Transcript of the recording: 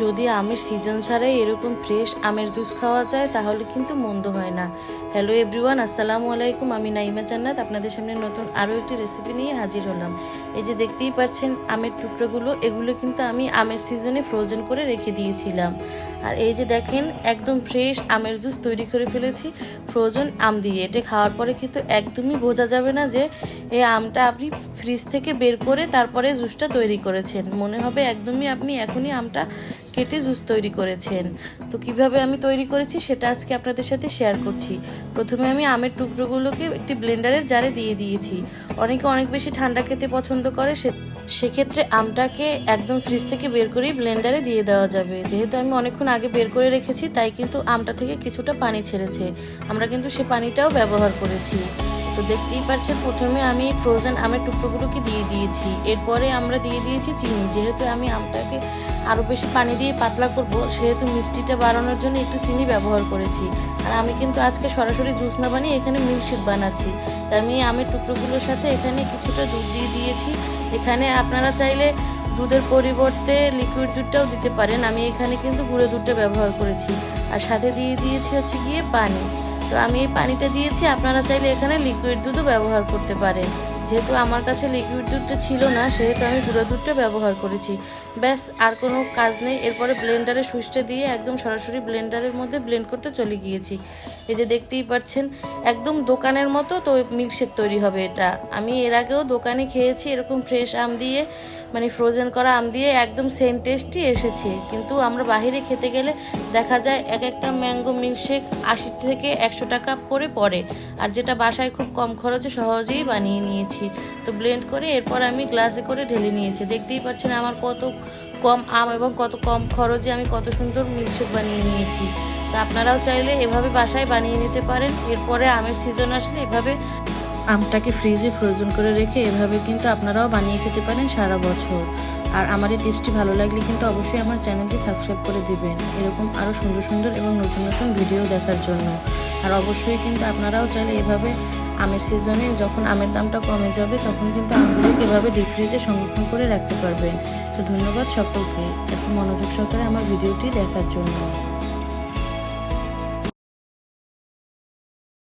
যদি আমের সিজন ছাড়াই এরকম ফ্রেশ আমের জুস খাওয়া যায়, তাহলে কিন্তু মন্দ হয় না। হ্যালো এভরিওয়ান আসসালামু আলাইকুম। আমি নাইমা জান্নাত, আপনাদের সামনে নতুন আরও একটি রেসিপি নিয়ে হাজির হলাম। এই যে দেখতেই পাচ্ছেন আমের টুকরোগুলো, এগুলো কিন্তু আমি আমের সিজনে ফ্রোজেন করে রেখে দিয়েছিলাম। আর এই যে দেখেন, একদম ফ্রেশ আমের জুস তৈরি করে ফেলেছি ফ্রোজেন আম দিয়ে। এটা খাওয়ার পরে কিন্তু একদমই বোঝা যাবে না যে এই আমটা আপনি ফ্রিজ থেকে বের করে তারপরে জুসটা তৈরি করেছেন। মনে হবে একদমই আপনি এখনই আমটা কেটে জুস তৈরি করেছেন। তো কীভাবে আমি তৈরি করেছি সেটা আজকে আপনাদের সাথে শেয়ার করছি। প্রথমে আমি আমের টুকরোগুলোকে একটি ব্লেন্ডারের জারে দিয়ে দিয়েছি। অনেকে অনেক বেশি ঠান্ডা খেতে পছন্দ করে, সে সেক্ষেত্রে আমটাকে একদম ফ্রিজ থেকে বের করেই ব্লেন্ডারে দিয়ে দেওয়া যাবে। যেহেতু আমি অনেকক্ষণ আগে বের করে রেখেছি, তাই কিন্তু আমটা থেকে কিছুটা পানি ছেড়েছে। আমরা কিন্তু সে পানিটাও ব্যবহার করেছি। তো দেখতেই পাচ্ছেন প্রথমে আমি ফ্রোজেন আমের টুকরোগুলোকে দিয়ে দিয়েছি। এরপরে আমরা দিয়ে দিয়েছি চিনি। যেহেতু আমি আমটাকে আরও বেশি পানি দিয়ে পাতলা করব, সেহেতু মিষ্টিটা বাড়ানোর জন্য একটু চিনি ব্যবহার করেছি। আর আমি কিন্তু আজকে সরাসরি জুস না বানিয়ে এখানে মিল্কশেক বানাচ্ছি। তাই আমি আমের টুকরোগুলোর সাথে এখানে কিছুটা দুধ দিয়ে দিয়েছি। এখানে আপনারা চাইলে দুধের পরিবর্তে লিকুইড দুধটাও দিতে পারেন। আমি এখানে কিন্তু গুঁড়ো দুধটা ব্যবহার করেছি। আর সাথে দিয়ে দিয়েছি হচ্ছে গিয়ে পানি। তো আমি এই পানিটা দিয়েছি আপনারা চাইলে এখানে লিকুইড দুধও ব্যবহার করতে পারেন। যেহেতু আমার কাছে লিকুইড দুধটা ছিল না, সেহেতু আমি গুঁড়ো দুধটা ব্যবহার করেছি। ব্যাস, আর কোনো কাজ নেই। এরপরে ব্লেন্ডারে সুইচটা দিয়ে একদম সরাসরি ব্লেন্ডারের মধ্যে ব্লেন্ড করতে চলে গিয়েছি। এই যে দেখতেই পাচ্ছেন, একদম দোকানের মতো তো মিল্কশেক তৈরি হবে এটা। আমি এর আগেও দোকানে খেয়েছি, এরকম ফ্রেশ আম দিয়ে মানে ফ্রোজেন করা আম দিয়ে একদম সেম টেস্টই এসেছে। কিন্তু আমরা বাহিরে খেতে গেলে দেখা যায় এক একটা ম্যাঙ্গো মিল্কশেক আশি থেকে একশো টাকা করে পড়ে। আর যেটা বাসায় খুব কম খরচে সহজেই বানিয়ে নিয়েছি। তো ব্লেন্ড করে এরপর আমি গ্লাসে করে ঢেলে নিয়েছি। দেখতেই পাচ্ছেন আমার কত কম আম এবং কত কম খরচে আমি কত সুন্দর মিল্কশেক বানিয়ে নিয়েছি। তো আপনারাও চাইলে এভাবে বাসায় বানিয়ে নিতে পারেন। এরপরে আমের সিজন আসলে এভাবে আমটাকে ফ্রিজে ফ্রোজেন করে রেখে এভাবে কিন্তু আপনারাও বানিয়ে খেতে পারেন সারা বছর। আর আমার এই টিপসটি ভালো লাগলে কিন্তু অবশ্যই আমার চ্যানেলটি সাবস্ক্রাইব করে দিবেন। এরকম আরও সুন্দর সুন্দর এবং নতুন নতুন ভিডিও দেখার জন্য। আর অবশ্যই কিন্তু আপনারাও চাইলে এভাবে আমের সিজনে যখন আমের দামটা কমে যাবে, তখন কিন্তু আমগুলো কীভাবে ডিপ ফ্রিজে সংরক্ষণ করে রাখতে পারবেন। তো ধন্যবাদ সকলকে। এত মনোযোগ সহকারে আমার ভিডিওটি দেখার জন্য।